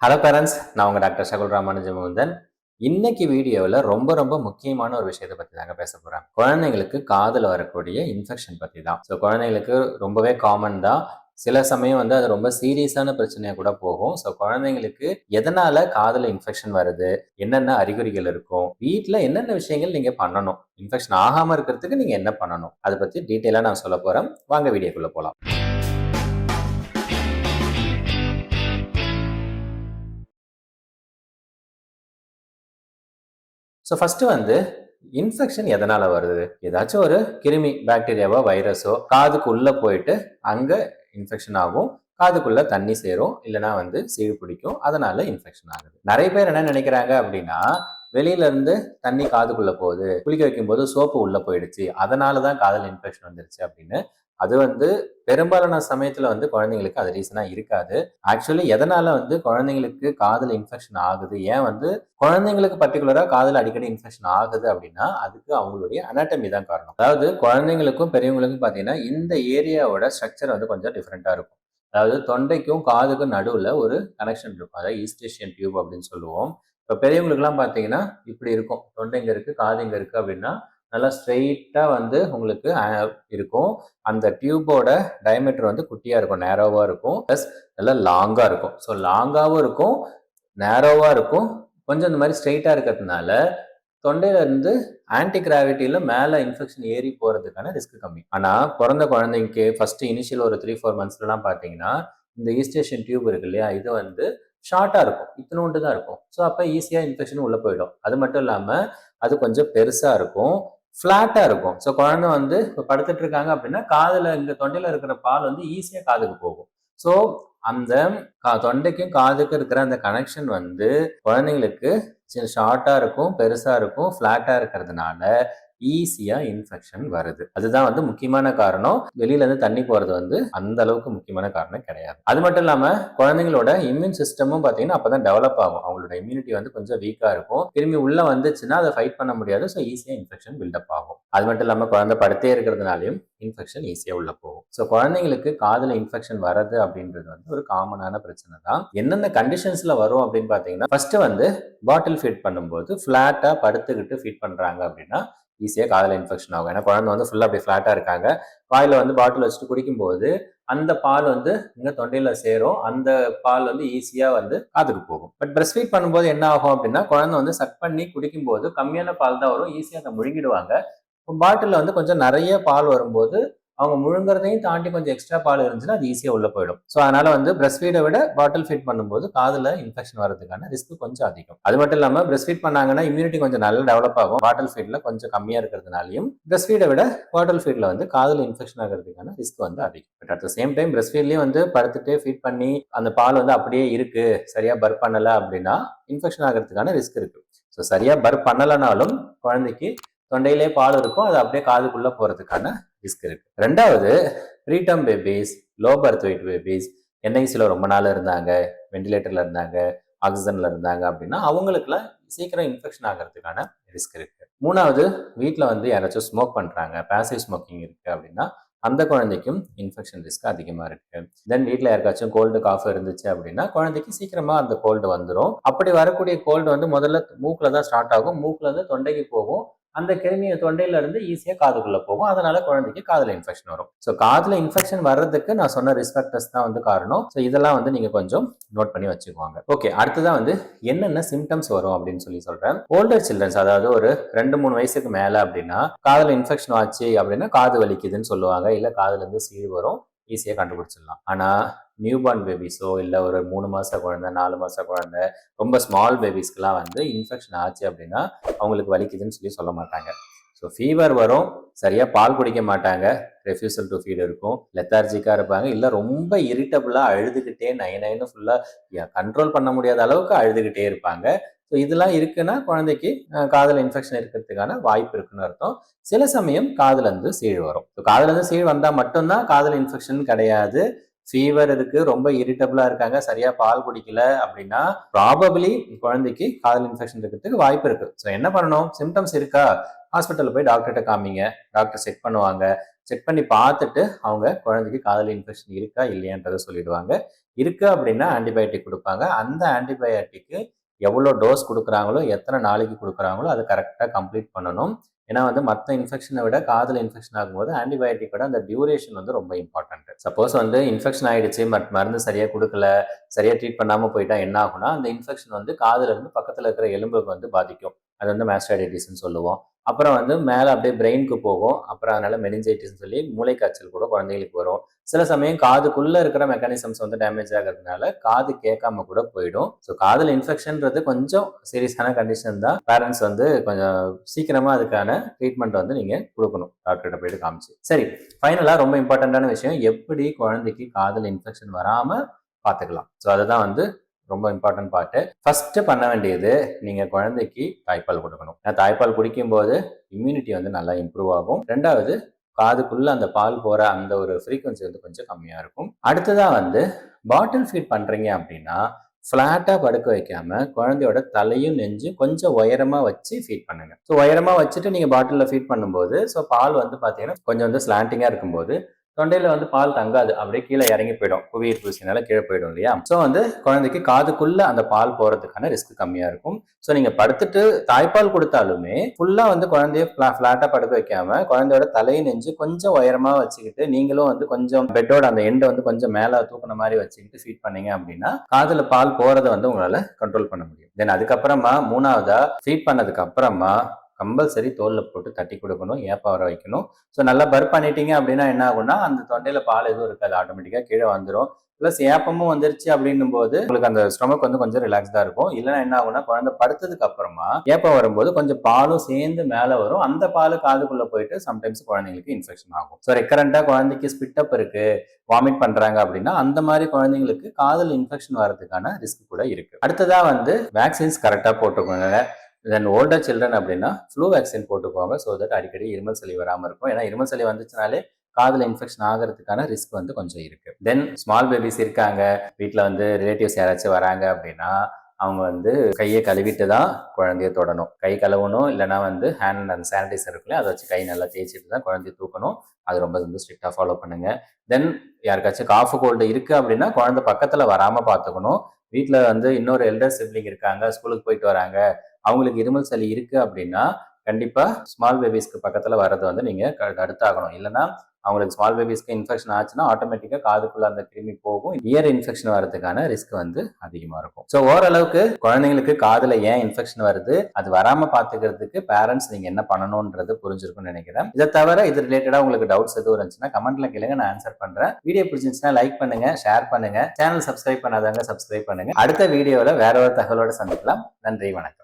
Hello parents நான் உங்கள் doctor Sakul ராமானுஜமுந்தன் இன்னைக்கு வீடியோவில் ரொம்ப ரொம்ப முக்கியமான ஒரு விஷயத்தை பற்றி தாங்க பேச போகிறேன் குழந்தைங்களுக்கு காதில் வரக்கூடிய இன்ஃபெக்ஷன் பற்றி தான் ஸோ குழந்தைங்களுக்கு ரொம்பவே காமன் தான். சில சமயம் வந்து அது ரொம்ப சீரியஸான பிரச்சனையாக கூட போகும். ஸோ குழந்தைங்களுக்கு எதனால காதில் இன்ஃபெக்ஷன் வருது? என்னென்ன அறிகுறிகள் இருக்கும்? வீட்டில் என்னென்ன விஷயங்கள் நீங்கள் பண்ணணும்? இன்ஃபெக்ஷன் ஆகாமல் இருக்கிறதுக்கு நீங்கள் என்ன பண்ணணும்? அதை பற்றி டீட்டெயிலாக நான் சொல்ல போகிறேன் வாங்க வீடியோக்குள்ளே போகலாம் ஸோ ஃபஸ்ட்டு வந்து இன்ஃபெக்ஷன் எதனால வருது? ஏதாச்சும் ஒரு கிருமி பாக்டீரியாவோ வைரஸோ காதுக்குள்ளே போயிட்டு அங்க இன்ஃபெக்ஷன் ஆகும். காதுக்குள்ள தண்ணி சேரும். இல்லைன்னா வந்து சீழ் பிடிக்கும். அதனால இன்ஃபெக்ஷன் ஆகுது. நிறைய பேர் என்ன நினைக்கிறாங்க அப்படின்னா வெளியில இருந்து தண்ணி காதுக்குள்ள போகுது. குளிக்க வைக்கும் போது சோப்பு உள்ள போயிடுச்சு. அதனாலதான் காதல் இன்ஃபெக்ஷன் வந்துருச்சு அப்படின்னு அது வந்து பெரும்பாலான சமயத்துல வந்து குழந்தைங்களுக்கு அது ரீசனா இருக்காது. ஆக்சுவலி எதனால வந்து குழந்தைங்களுக்கு காதல் இன்ஃபெக்ஷன் ஆகுது? ஏன் வந்து குழந்தைங்களுக்கு பர்டிகுலரா காதல் அடிக்கடி இன்ஃபெக்ஷன் ஆகுது அப்படின்னா அதுக்கு அவங்களுடைய அனாட்டமி தான் காரணம். அதாவது குழந்தைங்களுக்கும் பெரியவங்களுக்கும் பாத்தீங்கன்னா இந்த ஏரியாவோட ஸ்ட்ரக்சர் வந்து கொஞ்சம் டிஃப்ரெண்டா இருக்கும். அதாவது தொண்டைக்கும் காதுக்கும் நடுவில் ஒரு கனெக்ஷன் இருக்கும். அதாவது ஈஸ்டேஷியன் டியூப் அப்படின்னு சொல்லுவோம். இப்போ பெரியவங்களுக்குலாம் பார்த்தீங்கன்னா இப்படி இருக்கும். தொண்டை இங்கே இருக்குது காது இங்கே இருக்குது அப்படின்னா நல்லா ஸ்ட்ரெயிட்டாக வந்து உங்களுக்கு இருக்கும். அந்த டியூபோட டயமீட்டர் வந்து குட்டியாக இருக்கும் நேரோவாக இருக்கும். ப்ளஸ் நல்லா லாங்காக இருக்கும். ஸோ லாங்காகவும் இருக்கும் நேரோவாக இருக்கும். கொஞ்சம் இந்த மாதிரி ஸ்ட்ரெயிட்டாக இருக்கிறதுனால தொண்டையிலேருந்து ஆன்டி கிராவிட்டியில மேலே இன்ஃபெக்ஷன் ஏறி போகிறதுக்கான ரிஸ்க் கம்மி. ஆனால் பிறந்த குழந்தைக்கு ஃபஸ்ட்டு இனிஷியல் ஒரு த்ரீ ஃபோர் மந்த்ஸ்லாம் பார்த்தீங்கன்னா இந்த ஈஸ்டேஷன் டியூப் இருக்கு இல்லையா இது வந்து ஷார்ட்டாக இருக்கும். இத்தனோண்டு தான் இருக்கும். ஸோ அப்போ ஈஸியாக இன்ஃபெக்ஷன் உள்ளே போயிடும். அது மட்டும் இல்லாமல் அது கொஞ்சம் பெருசாக இருக்கும். ஃப்ளாட்டா இருக்கும். ஸோ குழந்தை வந்து இப்போ படுத்துட்டு இருக்காங்க அப்படின்னா காதுல இந்த தொண்டையில இருக்கிற பால் வந்து ஈஸியா காதுக்கு போகும். ஸோ அந்த தொண்டைக்கும் காதுக்கும் இருக்கிற அந்த கனெக்ஷன் வந்து குழந்தைங்களுக்கு ஷார்ட்டா இருக்கும் பெருசா இருக்கும் ஃப்ளாட்டாக இருக்கிறதுனால ஈஸியா இன்ஃபெக்ஷன் வருது. அதுதான் வந்து முக்கியமான காரணம். வெளியில இருந்து தண்ணி போறது வந்து அந்த அளவுக்கு முக்கியமான காரணம் கிடையாது. அது மட்டும் இல்லாம குழந்தைங்களோட இம்யூன் சிஸ்டமும் பாத்தீங்கன்னா அப்பதான் டெவலப் ஆகும். அவங்களோட இம்யூனிட்டி வந்து கொஞ்சம் வீக்கா இருக்கும். திரும்பி உள்ள வந்துச்சுன்னா அதை ஃபைட் பண்ண முடியாது. ஸோ ஈஸியா இன்ஃபெக்ஷன் பில்டப் ஆகும். அது மட்டும் இல்லாம குழந்தை படுத்தே இருக்கிறதுனாலையும் இன்ஃபெக்ஷன் ஈஸியா உள்ள போகும். ஸோ குழந்தைங்களுக்கு காதுல இன்ஃபெக்ஷன் வர்றது அப்படின்றது வந்து ஒரு காமனான பிரச்சனை தான். என்னென்ன கண்டிஷன்ஸ்ல வரும் அப்படின்னு பாத்தீங்கன்னா ஃபர்ஸ்ட் வந்து பாட்டில் ஃபீட் பண்ணும்போது ஃபிளாட்டா படுத்துக்கிட்டு ஃபீட் பண்றாங்க அப்படின்னா ஈஸியாக காதில் இன்ஃபெக்ஷன் ஆகும். ஏன்னா குழந்தை வந்து ஃபுல்லாக அப்படியே ஃப்ளாட்டாக இருக்காங்க. வாயில் வந்து பாட்டில் வச்சுட்டு குடிக்கும்போது அந்த பால் வந்து இங்கே தொண்டையில் சேரும். அந்த பால் வந்து ஈஸியாக வந்து காதுக்கு போகும். பட் பிரஸ்ட் ஃபீட் பண்ணும்போது என்ன ஆகும் அப்படின்னா குழந்தை வந்து சக் பண்ணி குடிக்கும்போது கம்மியான பால் தான் வரும். ஈஸியாக அதை முழுங்கிடுவாங்க. பாட்டிலில் வந்து கொஞ்சம் நிறைய பால் வரும்போது அவங்க முழுங்குறதையும் தாண்டி கொஞ்சம் எக்ஸ்ட்ரா பால் இருந்துச்சுன்னா அது ஈஸியாக உள்ள போயிடும். ஸோ அதனால வந்து பிரஸ்ட் ஃபீடை விட பாட்டில் ஃபீட் பண்ணும்போது காதில் இன்ஃபெக்ஷன் வரதுக்கான ரிஸ்க் கொஞ்சம் அதிகம். அது மட்டும் இல்லாமல் பிரஸ்ட் ஃபீட் பண்ணாங்கன்னா இம்யூனிட்டி கொஞ்சம் நல்லா டெவலப் ஆகும். பாட்டில் ஃபீட்ல கொஞ்சம் கம்மியாக இருக்கிறதுனாலையும் பிரஸ்ட் ஃபீடை விட பாட்டில் ஃபீட்ல வந்து காதில் இன்ஃபெக்ஷன் ஆகிறதுக்கான ரிஸ்க் வந்து அதிகம். But at the same time breast ஃபீட்லேயும் வந்து படுத்துட்டு ஃபீட் பண்ணி அந்த பால் வந்து அப்படியே இருக்கு. சரியா பர் பண்ணலை அப்படின்னா இன்ஃபெக்ஷன் ஆகிறதுக்கான ரிஸ்க் இருக்கு. ஸோ சரியா பர் பண்ணலைனாலும் குழந்தைக்கு தொண்டையிலே பால் இருக்கும். அது அப்படியே காதுக்குள்ளே போகிறதுக்கான ரிஸ்க் இருக்கு. ரெண்டாவது preterm babies low birth weight babies என்ஐசியில் ரொம்ப நாள் இருந்தாங்க வெண்டிலேட்டரில் இருந்தாங்க ஆக்சிஜனில் இருந்தாங்க அப்படின்னா அவங்களுக்குலாம் சீக்கிரம் இன்ஃபெக்ஷன் ஆகிறதுக்கான ரிஸ்க் இருக்கு. மூணாவது வீட்டில் வந்து யாராச்சும் ஸ்மோக் பண்ணுறாங்க பேசிவ் ஸ்மோக்கிங் இருக்குது அப்படின்னா அந்த குழந்தைக்கும் இன்ஃபெக்ஷன் ரிஸ்க் அதிகமாக இருக்கு. தென் வீட்டில் யாருக்காச்சும் கோல்டு காஃப் இருந்துச்சு அப்படின்னா குழந்தைக்கு சீக்கிரமாக அந்த கோல்டு வந்துடும் அப்படி வரக்கூடிய கோல்டு வந்து முதல்ல மூக்கில் தான் ஸ்டார்ட் ஆகும். மூக்கில் வந்து தொண்டைக்கு போகும். அந்த கிருமியை தொண்டையில இருந்து ஈஸியாக காதுக்குள்ள போகும். அதனால குழந்தைக்கு காதுல இன்ஃபெக்ஷன் வரும். ஸோ காதுல இன்ஃபெக்ஷன் வர்றதுக்கு நான் சொன்ன ரிஸ்பெக்டர்ஸ் தான் வந்து காரணம். ஸோ இதெல்லாம் வந்து நீங்க கொஞ்சம் நோட் பண்ணி வச்சுக்குவாங்க ஓகே அடுத்ததான் வந்து என்னென்ன சிம்டம்ஸ் வரும் அப்படின்னு சொல்லி சொல்றேன். ஓல்டர் சில்ட்ரன்ஸ் அதாவது ஒரு ரெண்டு மூணு வயசுக்கு மேல அப்படின்னா காதுல இன்ஃபெக்ஷன் ஆச்சு அப்படின்னா காது வலிக்குதுன்னு சொல்லுவாங்க. இல்ல காதுல இருந்து சீழ் வரும் ஈஸியாக கண்டுபிடிச்சிடலாம். ஆனால் நியூபார்ன் பேபிஸோ இல்லை ஒரு மூணு மாத குழந்தை நாலு மாத குழந்தை ரொம்ப ஸ்மால் பேபிஸ்க்கெலாம் வந்து இன்ஃபெக்ஷன் ஆச்சு அப்படின்னா அவங்களுக்கு வலிக்குதுன்னு சொல்லி சொல்ல மாட்டாங்க. ஸோ ஃபீவர் வரும் சரியாக பால் குடிக்க மாட்டாங்க ரெஃப்யூசல் டு ஃபீட் இருக்கும் லெத்தார்ஜிக்காக இருப்பாங்க இல்லை ரொம்ப இரிட்டபுளாக அழுதுகிட்டே நைன் நைனு ஃபுல்லாக கண்ட்ரோல் பண்ண முடியாத அளவுக்கு அழுதுகிட்டே இருப்பாங்க. ஸோ இதெல்லாம் இருக்குன்னா குழந்தைக்கு காதில் இன்ஃபெக்ஷன் இருக்கிறதுக்கான வாய்ப்பு இருக்குன்னு அர்த்தம். சில சமயம் காதுலேருந்து சீழ் வரும். ஸோ காதுலேருந்து சீழ் வந்தால் மட்டும்தான் காதல் இன்ஃபெக்ஷன் கிடையாது. ஃபீவர் இருக்கு ரொம்ப இரிட்டபிளா இருக்காங்க சரியா பால் குடிக்கல அப்படின்னா ப்ராபபிளி குழந்தைக்கு காதல் இன்ஃபெக்ஷன் இருக்கிறதுக்கு வாய்ப்பு இருக்கு. ஸோ என்ன பண்ணணும்? சிம்டம்ஸ் இருக்கா? ஹாஸ்பிட்டலில் போய் டாக்டர்கிட்ட காமிங்க. டாக்டர் செக் பண்ணுவாங்க. செக் பண்ணி பார்த்துட்டு அவங்க குழந்தைக்கு காதல் இன்ஃபெக்ஷன் இருக்கா இல்லையான்றதை சொல்லிடுவாங்க. இருக்கு அப்படின்னா ஆன்டிபயோட்டிக் கொடுப்பாங்க. அந்த ஆன்டிபயோட்டிக்கு எவ்வளோ டோஸ் கொடுக்குறாங்களோ எத்தனை நாளைக்கு கொடுக்குறாங்களோ அதை கரெக்டாக கம்ப்ளீட் பண்ணணும். ஏன்னா வந்து மற்ற இன்ஃபெக்ஷனை விட காதில் இன்ஃபெக்ஷன் ஆகும்போது ஆன்டிபயோட்டிக்கோட அந்த டியூரேஷன் வந்து ரொம்ப இம்பார்ட்டன்ட் சப்போஸ் வந்து இன்ஃபெக்ஷன் ஆயிடுச்சு பட் மருந்து சரியாக கொடுக்கல சரியாக ட்ரீட் பண்ணாமல் போயிட்டா என்ன ஆகும்னா அந்த இன்ஃபெக்ஷன் வந்து காதில் இருந்து பக்கத்தில் இருக்கிற எலும்புக்கு வந்து பாதிக்கும். அது வந்து மேஸ்டாடிட்டிஸ்ன்னு சொல்லுவோம். அப்புறம் வந்து மேலே அப்படியே பிரெயினுக்கு போகும். அப்புறம் அதனால மெனிஞ்சைட்டிஸ்னு சொல்லி மூளை காய்ச்சல் கூட குழந்தைகளுக்கு வரும். சில சமயம் காதுக்குள்ளே இருக்கிற மெக்கானிசம்ஸ் வந்து டேமேஜ் ஆகிறதுனால காது கேட்காம கூட போயிடும். ஸோ காதில் இன்ஃபெக்ஷன்றது கொஞ்சம் சீரியஸான கண்டிஷன் தான். பேரண்ட்ஸ் வந்து கொஞ்சம் சீக்கிரமாக அதுக்கான ட்ரீட்மெண்ட் வந்து நீங்கள் கொடுக்கணும். டாக்டர்கிட்ட போயிட்டு காமிச்சு. சரி ஃபைனலாக ரொம்ப இம்பார்ட்டண்ட்டான விஷயம் எப்படி குழந்தைக்கு காதில் இன்ஃபெக்ஷன் வராமல் பார்த்துக்கலாம் ஸோ அதுதான் வந்து ரொம்ப இம்பார்ட்டன்ட் பார்ட்டு ஃபர்ஸ்ட் பண்ண வேண்டியது நீங்க குழந்தைக்கு தாய்ப்பால் கொடுக்கணும். ஏன்னா தாய்ப்பால் குடிக்கும்போது இம்யூனிட்டி வந்து நல்லா இம்ப்ரூவ் ஆகும். ரெண்டாவது காதுக்குள்ள அந்த பால் போற அந்த ஒரு ஃப்ரீக்வன்சி வந்து கொஞ்சம் கம்மியா இருக்கும். அடுத்ததா வந்து பாட்டில் ஃபீட் பண்றீங்க அப்படின்னா ஃப்ளாட்டாக படுக்க வைக்காம குழந்தையோட தலையும் நெஞ்சும் கொஞ்சம் உயரமாக வச்சு ஃபீட் பண்ணுங்க. ஸோ உயரமாக வச்சுட்டு நீங்கள் பாட்டிலில் ஃபீட் பண்ணும்போது ஸோ பால் வந்து பார்த்தீங்கன்னா கொஞ்சம் வந்து ஸ்லாண்டிங்காக இருக்கும்போது தொண்டையில வந்து பால் தங்காது. அப்படியே கீழே இறங்கி போயிடும். புவியீர்ப்பு விசைனால கீழே போயிடும் இல்லையா? ஸோ வந்து குழந்தைக்கு காதுக்குள்ள அந்த பால் போறதுக்கான ரிஸ்க் கம்மியா இருக்கும். ஸோ நீங்க படுத்துட்டு தாய்ப்பால் கொடுத்தாலுமே ஃபுல்லா வந்து குழந்தைய ஃபிளாட்டா படுக்க வைக்காம குழந்தையோட தலையை நெஞ்சு கொஞ்சம் உயரமா வச்சுக்கிட்டு நீங்களும் வந்து கொஞ்சம் பெட்டோட அந்த எண்டை வந்து கொஞ்சம் மேல தூக்குன மாதிரி வச்சுக்கிட்டு ஃபீட் பண்ணீங்க அப்படின்னா காதுல பால் போறதை வந்து உங்களால கண்ட்ரோல் பண்ண முடியும். தென் அதுக்கப்புறமா மூணாவதா ஃபீட் பண்ணதுக்கு அப்புறமா கம்பல்சரி தோலில் போட்டு தட்டி கொடுக்கணும் ஏப்பா வர வைக்கணும். ஸோ நல்லா பர்ப் பண்ணிட்டீங்க அப்படின்னா என்ன ஆகும்னா அந்த தொண்டையில் பால் எதுவும் இருக்காது. ஆட்டோமேட்டிக்காக கீழே வந்துடும் ப்ளஸ் ஏப்பமும் வந்துருச்சு அப்படின்னும் போது உங்களுக்கு அந்த ஸ்டொமக் வந்து கொஞ்சம் ரிலாக்ஸ்டாக இருக்கும். இல்லைன்னா என்ன ஆகும்னா குழந்தை படுத்ததுக்கு அப்புறமா ஏப்பம் வரும்போது கொஞ்சம் பாலும் சேர்ந்து மேலே வரும். அந்த பால் காதுக்குள்ளே போயிட்டு சம்டைம்ஸ் குழந்தைங்களுக்கு இன்ஃபெக்ஷன் ஆகும். ஸோ ரெக்கரண்டாக குழந்தைக்கு ஸ்பிட்டப் இருக்குது இருக்கு வாமிட் பண்ணுறாங்க அப்படின்னா அந்த மாதிரி குழந்தைங்களுக்கு காதில் இன்ஃபெக்ஷன் வரதுக்கான ரிஸ்க் கூட இருக்கு. அடுத்ததாக வந்து வேக்சின்ஸ் கரெக்டாக போட்டுக்கோங்க. தென் ஓல்டர் சில்ட்ரன் அப்படின்னா ஃப்ளூ வேக்சின் போட்டுக்கோங்க ஸோ தட் அடிக்கடி இருமல் சளி வராமல் இருக்கும். ஏன்னா இருமல் சளி வந்துச்சுனாலே காதில் இன்ஃபெக்ஷன் ஆகிறதுக்கான ரிஸ்க் வந்து கொஞ்சம் இருக்கு. தென் ஸ்மால் பேபிஸ் இருக்காங்க வீட்டில் வந்து ரிலேட்டிவ்ஸ் யாராச்சும் வராங்க அப்படின்னா அவங்க வந்து கையை கழுவிட்டு தான் குழந்தைய தொடணும். கை கழுவணும் இல்லைனா வந்து ஹேண்ட் அந்த சானிடைசர் இருக்குல்ல அதை வச்சு கை நல்லா தேய்ச்சிட்டு தான் குழந்தைய தூக்கணும். அது ரொம்ப வந்து ஸ்ட்ரிக்டாக ஃபாலோ பண்ணுங்க. தென் யாருக்காச்சும் காஃபு கோல்டு இருக்கு அப்படின்னா குழந்தை பக்கத்தில் வராமல் பார்த்துக்கணும். வீட்டில் வந்து இன்னொரு எல்டர் சிப்ளிங் இருக்காங்க ஸ்கூலுக்கு போயிட்டு வராங்க அவங்களுக்கு இருமல் சளி இருக்கு அப்படின்னா கண்டிப்பா ஸ்மால் பேபிஸ்க்கு பக்கத்துல வர்றது வந்து நீங்க தடுத்தாகணும். இல்லைன்னா அவங்களுக்கு ஸ்மால் பேபிஸ்க்கு இன்ஃபெக்ஷன் ஆச்சுன்னா ஆட்டோமேட்டிக்காக காதுக்குள்ள அந்த கிருமி போகும். இயர் இன்ஃபெக்ஷன் வரதுக்கான ரிஸ்க் வந்து அதிகமாக இருக்கும். ஸோ ஓரளவுக்கு குழந்தைங்களுக்கு காதில் ஏன் இன்ஃபெக்ஷன் வருது அது வராமல் பார்த்துக்கிறதுக்கு பேரண்ட்ஸ் நீங்கள் என்ன பண்ணணுன்றது புரிஞ்சிருக்கும்னு நினைக்கிறேன். இதை தவிர இது ரிலேட்டடாக உங்களுக்கு டவுட்ஸ் எதுவும் இருந்துச்சுன்னா கமெண்ட்ல கேளுங்க நான் ஆன்சர் பண்ணுறேன் வீடியோ பிடிச்சிருந்துச்சுன்னா லைக் பண்ணுங்க ஷேர் பண்ணுங்க. சேனல் சப்ஸ்கிரைப் பண்ணாதவங்க சப்ஸ்கிரைப் பண்ணுங்க. அடுத்த வீடியோவில் வேற ஒரு தகவலோட சந்திக்கலாம். நன்றி வணக்கம்.